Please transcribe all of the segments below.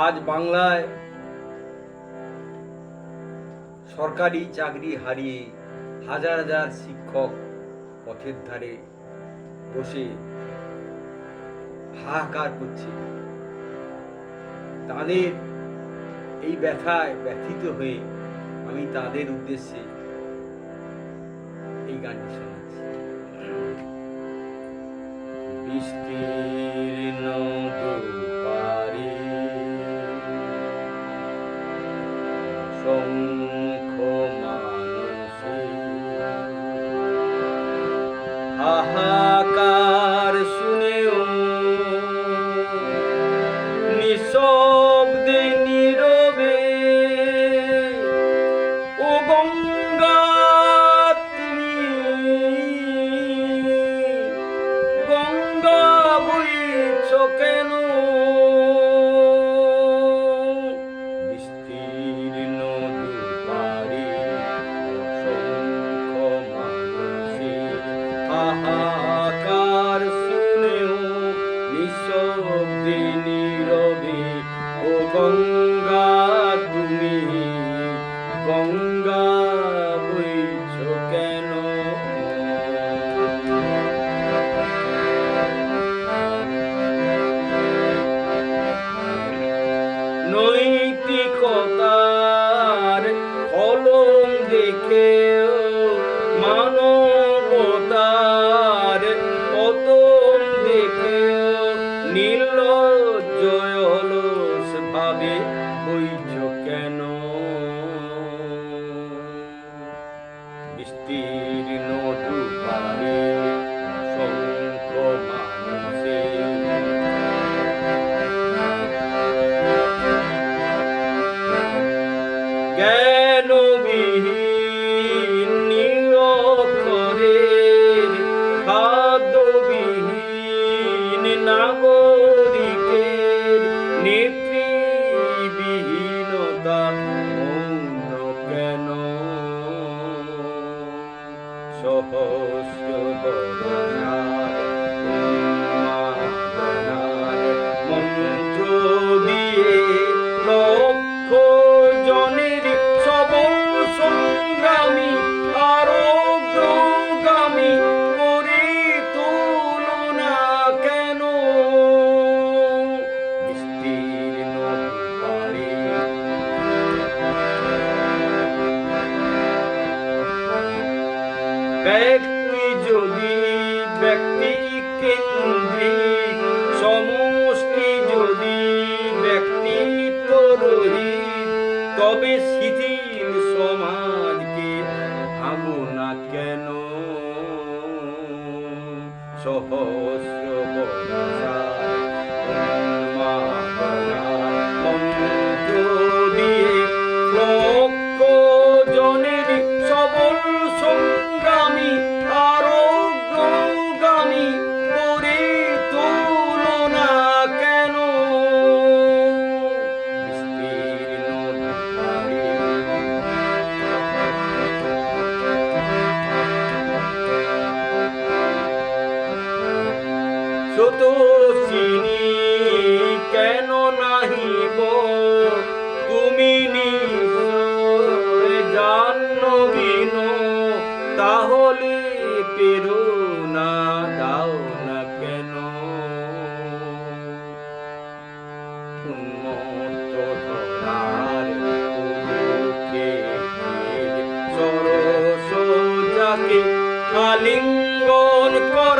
আজ বাংলায় সরকারি চাকরি হারিয়ে হাজার হাজার শিক্ষক পথের ধারে বসে হাহাকার করছে। তাদের এই ব্যথায় ব্যথিত হয়ে আমি তাদের উদ্দেশ্যে এই গানটি শোনাচ্ছি। বিস্তীর্ণ হাহাকার গঙ্গা কেন? নৈতিকতার কলম দেখেও the দিয়ে ব্যক্তি যদি ব্যক্তি কেন্দ্রিক সমষ্টি যদি ব্যক্তিত্ব রহিত তবে শিথিল সমাজকে ভাবো না কেন? সহস্র বর্ষার শত চিনি কেন নাহিব তুমি জানো তাহলে পেরো না দাও না কেন উন্মত্ত ধরার বুকে সরস যাকে আলিঙ্গন করা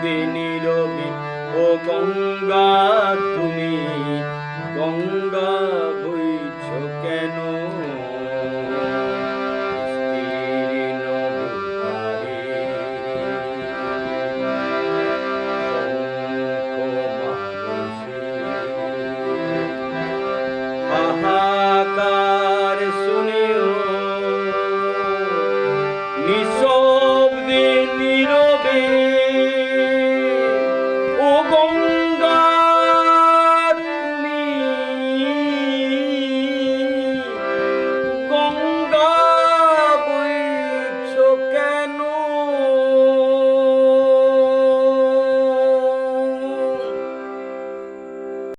থাকবে নীরবে ও গঙ্গা তুমি গঙ্গা বইছ কেন? হাহাকার